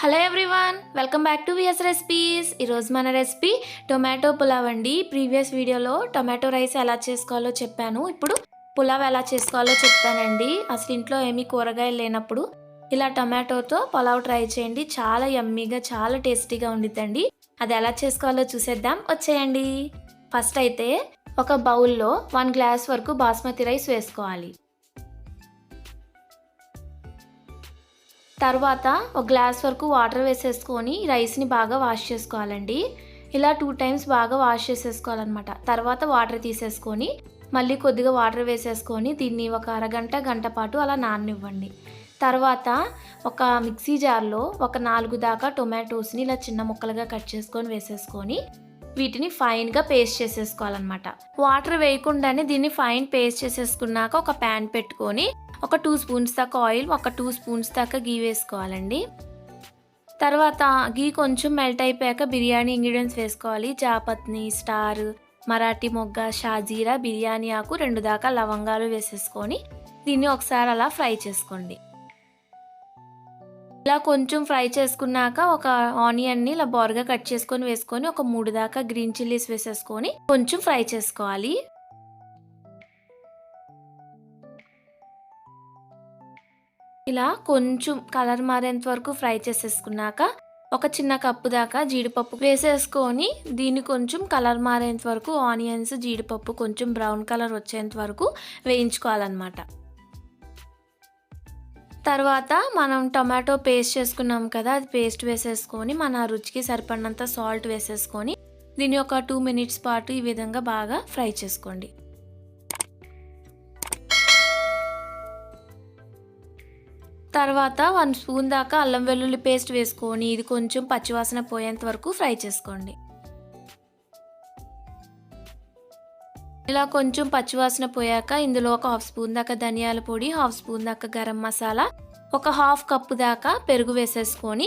Hello everyone welcome back to VS recipes. ఈరోజు మన recipe tomato pulao అండి. ప్రీవియస్ వీడియోలో టొమాటో రైస్ ఎలా చేసుకోవాలో చెప్పాను. ఇప్పుడు పులావ్ ఎలా చేసుకోవాలో చెప్తానండి. అసలు ఇంట్లో ఏమీ కూరగాయలు లేనప్పుడు ఇలా టొమాటోతో పులావ్ ట్రై చేయండి. చాలా యమ్మీగా చాలా టేస్టీగా ఉండిద్దండి. అది ఎలా చేసుకోవాలో చూసేద్దాం. వచ్చేయండి. ఫస్ట్ అయితే ఒక బౌల్లో వన్ గ్లాస్ వరకు బాస్మతి రైస్ వేసుకోవాలి. తర్వాత ఒక గ్లాస్ వరకు వాటర్ వేసేసుకొని రైస్ని బాగా వాష్ చేసుకోవాలండి. ఇలా టూ టైమ్స్ బాగా వాష్ చేసేసుకోవాలన్నమాట. తర్వాత వాటర్ తీసేసుకొని మళ్ళీ కొద్దిగా వాటర్ వేసేసుకొని దీన్ని ఒక అరగంట గంట పాటు అలా నాననివ్వండి. తర్వాత ఒక మిక్సీ జార్లో ఒక నాలుగు దాకా టొమాటోస్ని ఇలా చిన్న ముక్కలుగా కట్ చేసుకొని వేసేసుకొని వీటిని ఫైన్గా పేస్ట్ చేసేసుకోవాలన్నమాట. వాటర్ వేయకుండానే దీన్ని ఫైన్ పేస్ట్ చేసేసుకున్నాక ఒక ప్యాన్ పెట్టుకొని ఒక టూ స్పూన్స్ దాకా ఆయిల్ ఒక టూ స్పూన్స్ దాకా గీ వేసుకోవాలండి. తర్వాత గీ కొంచెం మెల్ట్ అయిపోయాక బిర్యానీ ఇంగ్రీడియంట్స్ వేసుకోవాలి. జాపత్ని స్టార్ మరాఠీ మొగ్గ షాజీరా బిర్యానీ ఆకు రెండు దాకా లవంగాలు వేసేసుకొని దీన్ని ఒకసారి అలా ఫ్రై చేసుకోండి. ఇలా కొంచెం ఫ్రై చేసుకున్నాక ఒక ఆనియన్ని ఇలా బోర్గా కట్ చేసుకొని వేసుకొని ఒక మూడు దాకా గ్రీన్ చిల్లీస్ వేసేసుకొని కొంచెం ఫ్రై చేసుకోవాలి. ఇలా కొంచెం కలర్ మారేంత వరకు ఫ్రై చేసేసుకున్నాక ఒక చిన్న కప్పు దాకా జీడిపప్పు వేసేసుకొని దీన్ని కొంచెం కలర్ మారేంత వరకు ఆనియన్స్ జీడిపప్పు కొంచెం బ్రౌన్ కలర్ వచ్చేంత వరకు వేయించుకోవాలన్నమాట. తర్వాత మనం టమాటో పేస్ట్ చేసుకున్నాం కదా అది పేస్ట్ వేసేసుకొని మన రుచికి సరిపడినంత సాల్ట్ వేసేసుకొని దీన్ని ఒక టూ మినిట్స్ పాటు ఈ విధంగా బాగా ఫ్రై చేసుకోండి. తర్వాత వన్ స్పూన్ దాకా అల్లం వెల్లుల్లి పేస్ట్ వేసుకొని ఇది కొంచెం పచ్చివాసన పోయేంత వరకు ఫ్రై చేసుకోండి. ఇలా కొంచెం పచ్చివాసన పోయాక ఇందులో ఒక హాఫ్ స్పూన్ దాకా ధనియాల పొడి హాఫ్ స్పూన్ దాకా గరం మసాలా ఒక హాఫ్ కప్పు దాకా పెరుగు వేసేసుకొని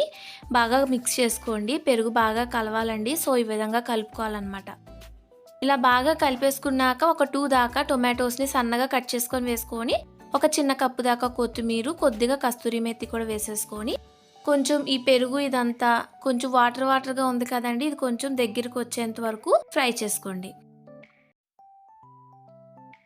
బాగా మిక్స్ చేసుకోండి. పెరుగు బాగా కలవాలండి. సో ఈ విధంగా కలుపుకోవాలన్నమాట. ఇలా బాగా కలిపేసుకున్నాక ఒక టూ దాకా టొమాటోస్ని సన్నగా కట్ చేసుకొని వేసుకొని ఒక చిన్న కప్పు దాకా కొత్తిమీర కొద్దిగా కస్తూరి మెత్తి కూడా వేసేసుకొని కొంచెం ఈ పెరుగు ఇదంతా కొంచెం వాటర్ వాటర్గా ఉంది కదండి ఇది కొంచెం దగ్గరికి వచ్చేంత వరకు ఫ్రై చేసుకోండి.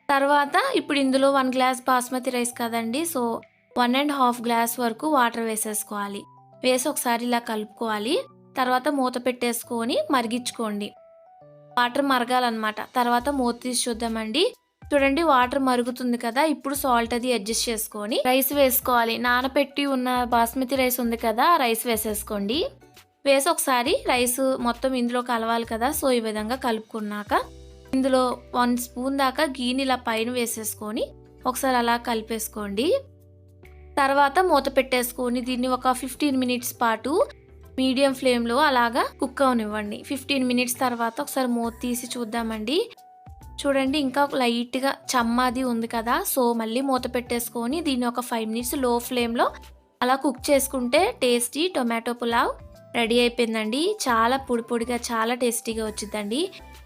తర్వాత ఇప్పుడు ఇందులో వన్ గ్లాస్ బాస్మతి రైస్ కదండి so one and half glass వరకు వాటర్ వేసేసుకోవాలి. వేసి ఒకసారి ఇలా కలుపుకోవాలి. తర్వాత మూత పెట్టేసుకొని మరిగించుకోండి. వాటర్ మరగాలన్నమాట. తర్వాత మూత తీసి చూద్దామండి. చూడండి వాటర్ మరుగుతుంది కదా ఇప్పుడు సాల్ట్ అది అడ్జస్ట్ చేసుకొని రైస్ వేసుకోవాలి. నానపెట్టి ఉన్న బాస్మతి రైస్ ఉంది కదా రైస్ వేసేసుకోండి. వేసి ఒకసారి రైస్ మొత్తం ఇందులో కలవాలి కదా సో ఈ విధంగా కలుపుకున్నాక ఇందులో వన్ స్పూన్ దాకా గీని ఇలా పైన వేసేసుకొని ఒకసారి అలా కలిపేసుకోండి. తర్వాత మూత పెట్టేసుకొని దీన్ని ఒక ఫిఫ్టీన్ మినిట్స్ పాటు మీడియం ఫ్లేమ్లో అలాగా కుక్ అవనివ్వండి. ఫిఫ్టీన్ మినిట్స్ తర్వాత ఒకసారి మూత తీసి చూద్దామండి. చూడండి ఇంకా లైట్గా చమ్మాది ఉంది కదా. సో మళ్ళీ మూత పెట్టేసుకొని దీన్ని ఒక ఫైవ్ మినిట్స్లో ఫ్లేమ్లో అలా కుక్ చేసుకుంటే టేస్టీ టొమాటో పులావ్ రెడీ అయిపోయిందండి. చాలా పొడి పొడిగా చాలా టేస్టీగా వచ్చిందండి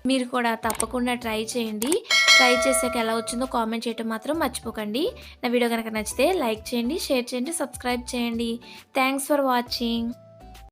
మీరు కూడా తప్పకుండా ట్రై చేయండి. ట్రై చేసాక ఎలా వచ్చిందో కామెంట్ చేయటం మాత్రం మర్చిపోకండి. నా వీడియో కనుక నచ్చితే లైక్ చేయండి షేర్ చేయండి సబ్స్క్రైబ్ చేయండి. Thanks for watching.